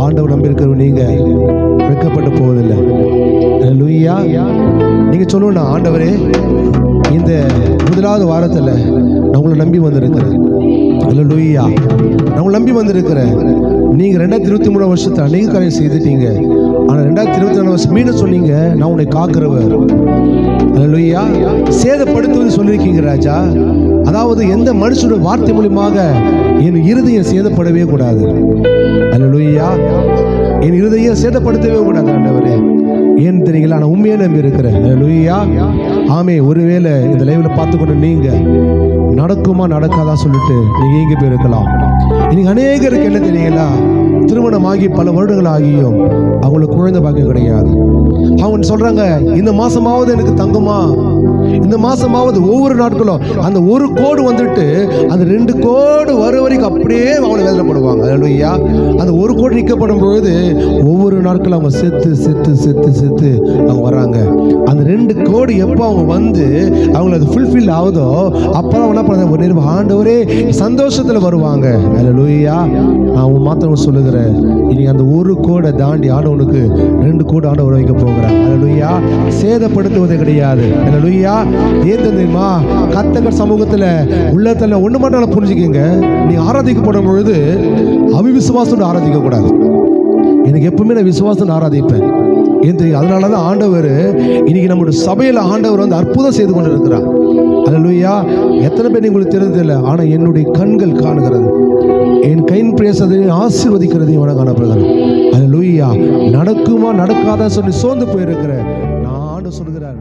ஆண்டவர் நம்பியிருக்கிற நீங்க வெட்கப்பட்டு போவதில்லை. லூயா நீங்க சொல்லணும் ஆண்டவரே இந்த முதலாவது வாரத்தில் நான் உங்களை நம்பி வந்திருக்கிறேன். அல்ல லூயா நான் உங்களை நம்பி வந்திருக்கிறேன். நீங்கள் ரெண்டாயிரத்தி இருபத்தி மூணு வருஷத்தை அநேக காரியம் செய்துட்டீங்க. ஆனால் ரெண்டாயிரத்தி இருபத்தி நாலு வருஷம் மீண்டும் சொன்னீங்க நான் உன்னை காக்கிறவர். அல்லா சேதப்படுத்துவது சொல்லியிருக்கீங்க ராஜா. அதாவது எந்த மனுஷனோட வார்த்தை மூலியமாக என் இருதயம் சேதப்படவே கூடாது. அல்லா என் இருதயம் சேதப்படுத்தவே கூடாது ஆண்டவரே. ஏன் தெரியுங்களா? நான் உண்மையை நம்பி இருக்கிறேன் லூயா ஆமே ஒருவேளை இந்த லைவில் பார்த்து கொண்டு நடக்குமா நடக்காதா சொல்லிட்டு நீங்கள் எங்கே போயிருக்கலாம்? இன்னைக்கு அநேகருக்கு என்ன தெரியுங்களா? திருமணமாகி பல வருடங்கள் ஆகியும் அவங்களுக்கு குழந்தை பாக்கியம் கிடையாது. அவங்க சொல்கிறாங்க இந்த மாதமாவது எனக்கு தங்குமா? இந்த மாதமாவது ஒவ்வொரு நாட்களும் அந்த ஒரு கோடு வந்துட்டு அந்த ரெண்டு கோடு வர வரைக்கும் அப்படியே அவங்களை வேதனைப்படுவாங்க அல்லையா அந்த ஒரு கோடு நிற்கப்படும் பொழுது ஒவ்வொரு நாட்களும் அவங்க செத்து செத்து செத்து செத்து அவங்க வராங்க அந்த ரெண்டு கோடு எப்போ அவங்க வந்து அவங்கள அது ஃபுல்ஃபில் ஆகுதோ அப்போ அவங்க என்ன பண்ணுறாங்க ஒரு நேரம் ஆண்டவரே சந்தோஷத்தில் வருவாங்க. அல்லையா நான் உன் மாத்திரம் சொல்லுகிறேன். இனி அந்த ஒரு கோடை தாண்டி ஆண்டவனுக்கு ரெண்டு கோடு ஆண்டவர் வைக்க போகிறேன் அல்லையா சேதப்படுத்துவது கிடையாது. லூயா ஏன் தெரியுமா கத்தகர் சமூகத்தில் உள்ளத்தில் ஒன்று மட்டும் புரிஞ்சுக்கங்க. நீ ஆராதிக்கப்படும் பொழுது அவிவிசுவாசம் ஆராதிக்க கூடாது எனக்கு எப்பவுமே நான் விசுவாசம் ஆராதிப்பேன். ஏன் தெரியும் அதனால தான் ஆண்டவர் இன்னைக்கு நம்மளுடைய சபையில் ஆண்டவர் வந்து அற்புதம் செய்து கொண்டு இருக்கிறார் அல்லையா எத்தனை பேர் உங்களுக்கு தெரிஞ்சதில்லை ஆனால் என்னுடைய கண்கள் காணுகிறது. என் கையின் பேசுறதையும் ஆசீர்வதிக்கிறதையும் உனக்கு காணப்படுகிறது அல்ல லூயா நடக்குமா நடக்காதா சொல்லி சோர்ந்து போயிருக்கிற நான் ஆண்டு சொல்கிறார்